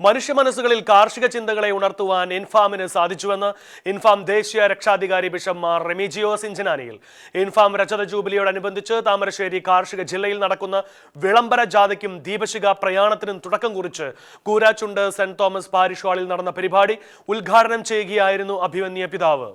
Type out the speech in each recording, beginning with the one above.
മനുഷ്യ മനസ്സുകളിൽ കാർഷിക ചിന്തകളെ ഉണർത്തുവാൻ ഇൻഫാമിന് സാധിച്ചുവെന്ന് ഇൻഫാം ദേശീയ രക്ഷാധികാരി ബിഷപ്പ് മാർ റെമിജിയോ സിഞ്ചനാനിയിൽ. ഇൻഫാം രജത ജൂബിലിയോടനുബന്ധിച്ച് താമരശ്ശേരി കാർഷിക ജില്ലയിൽ നടക്കുന്ന വിളംബര ജാഥയ്ക്കും ദീപശിഖ പ്രയാണത്തിനും തുടക്കം കുറിച്ച് കൂരാച്ചുണ്ട് സെന്റ് തോമസ് പാരിഷ് ഹാളിൽ നടന്ന പരിപാടി ഉദ്ഘാടനം ചെയ്യുകയായിരുന്നു അഭിമന്യ പിതാവ്.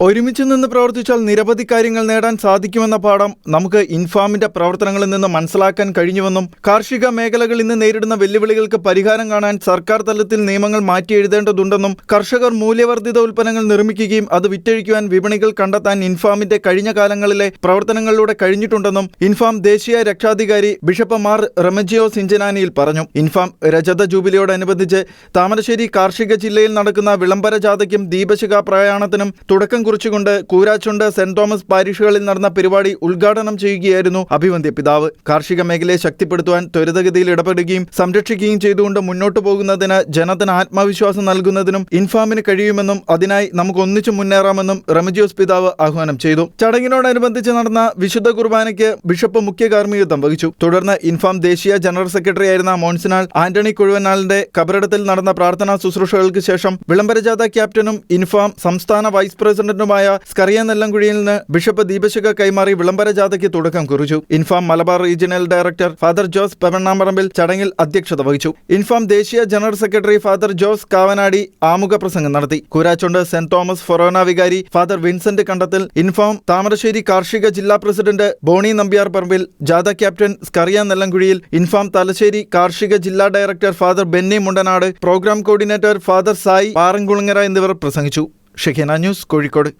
ഒരുമിച്ച് നിന്ന് പ്രവർത്തിച്ചാൽ നിരവധി കാര്യങ്ങൾ നേടാൻ സാധിക്കുമെന്ന പാഠം നമുക്ക് ഇൻഫാമിന്റെ പ്രവർത്തനങ്ങളിൽ നിന്ന് മനസ്സിലാക്കാൻ കഴിഞ്ഞുവെന്നും കാർഷിക മേഖലകൾ ഇന്ന് നേരിടുന്ന വെല്ലുവിളികൾക്ക് പരിഹാരം കാണാൻ സർക്കാർ തലത്തിൽ നിയമങ്ങൾ മാറ്റിയെഴുതേണ്ടതുണ്ടെന്നും കർഷകർ മൂല്യവർദ്ധിത ഉൽപ്പന്നങ്ങൾ നിർമ്മിക്കുകയും അത് വിറ്റഴിക്കുവാൻ വിപണികൾ കണ്ടെത്താൻ ഇൻഫാമിന്റെ കഴിഞ്ഞ കാലങ്ങളിലെ പ്രവർത്തനങ്ങളിലൂടെ കഴിഞ്ഞിട്ടുണ്ടെന്നും ഇൻഫാം ദേശീയ രക്ഷാധികാരി ബിഷപ്പ് മാർ റമജിയോ സിഞ്ചനാനിയിൽ പറഞ്ഞു. ഇൻഫാം രജത ജൂബിലിയോടനുബന്ധിച്ച് താമരശ്ശേരി കാർഷിക ജില്ലയിൽ നടക്കുന്ന വിളംബര ജാഥയ്ക്കും ദീപശിഖ പ്രയാണത്തിനും തുടക്കം കുറിച്ചുകൊണ്ട് കൂരാച്ചുണ്ട് സെന്റ് തോമസ് പാരിഷുകളിൽ നടന്ന പരിപാടി ഉദ്ഘാടനം ചെയ്യുകയായിരുന്നു അഭിവന്ദ്യ പിതാവ്. കാർഷിക മേഖലയെ ശക്തിപ്പെടുത്തുവാൻ ത്വരിതഗതിയിൽ ഇടപെടുകയും സംരക്ഷിക്കുകയും ചെയ്തുകൊണ്ട് മുന്നോട്ടു പോകുന്നതിന് ജനത്തിന് ആത്മവിശ്വാസം നൽകുന്നതിനും ഇൻഫാമിന് കഴിയുമെന്നും അതിനായി നമുക്ക് ഒന്നിച്ചു മുന്നേറാമെന്നും റെമജിയോസ് പിതാവ് ആഹ്വാനം ചെയ്തു. ചടങ്ങിനോടനുബന്ധിച്ച് നടന്ന വിശുദ്ധ കുർബാനയ്ക്ക് ബിഷപ്പ് മുഖ്യ കാർമ്മികത്വം വഹിച്ചു. തുടർന്ന് ഇൻഫാം ദേശീയ ജനറൽ സെക്രട്ടറി ആയിരുന്ന മോൺസിനാൽ ആന്റണി കുഴുവനാളിന്റെ കബറിടത്തിൽ നടന്ന പ്രാർത്ഥനാ ശുശ്രൂഷകൾക്ക് ശേഷം വിളംബരജാഥ ക്യാപ്റ്റനും ഇൻഫാം സംസ്ഥാന വൈസ് പ്രസിഡന്റുമായ സ്കറിയ നെല്ലംകുഴിയിൽ നിന്ന് ബിഷപ്പ് ദീപശിഖ കൈമാറി വിളംബര ജാഥയ്ക്ക് തുടക്കം കുറിച്ചു. Infam Malabar regional director father Jose Pevannamparambil ചടങ്ങിൽ അധ്യക്ഷത വഹിച്ചു. ഇൻഫാം ദേശീയ general secretary father Jose Kavanadi ആമുഖ പ്രസംഗം നടത്തി. കൂരാച്ചുണ്ട് സെന്റ് തോമസ് ഫൊറോന വികാരി ഫാദർ വിൻസെന്റ് കണ്ടത്തിൽ ഇൻഫാം താമരശ്ശേരി കാർഷിക ജില്ലാ പ്രസിഡന്റ് ബോണി നമ്പ്യാർ പറമ്പിൽ ജാഥ ക്യാപ്റ്റൻ സ്കറിയ നെല്ലംകുഴിയിൽ ഇൻഫാം തലശ്ശേരി കാർഷിക ജില്ലാ director father Benny Mundanad programme coordinator father Sai Parankulangara എന്നിവർ പ്രസംഗിച്ചു. ഷെഖേന ന്യൂസ് കോഴിക്കോട്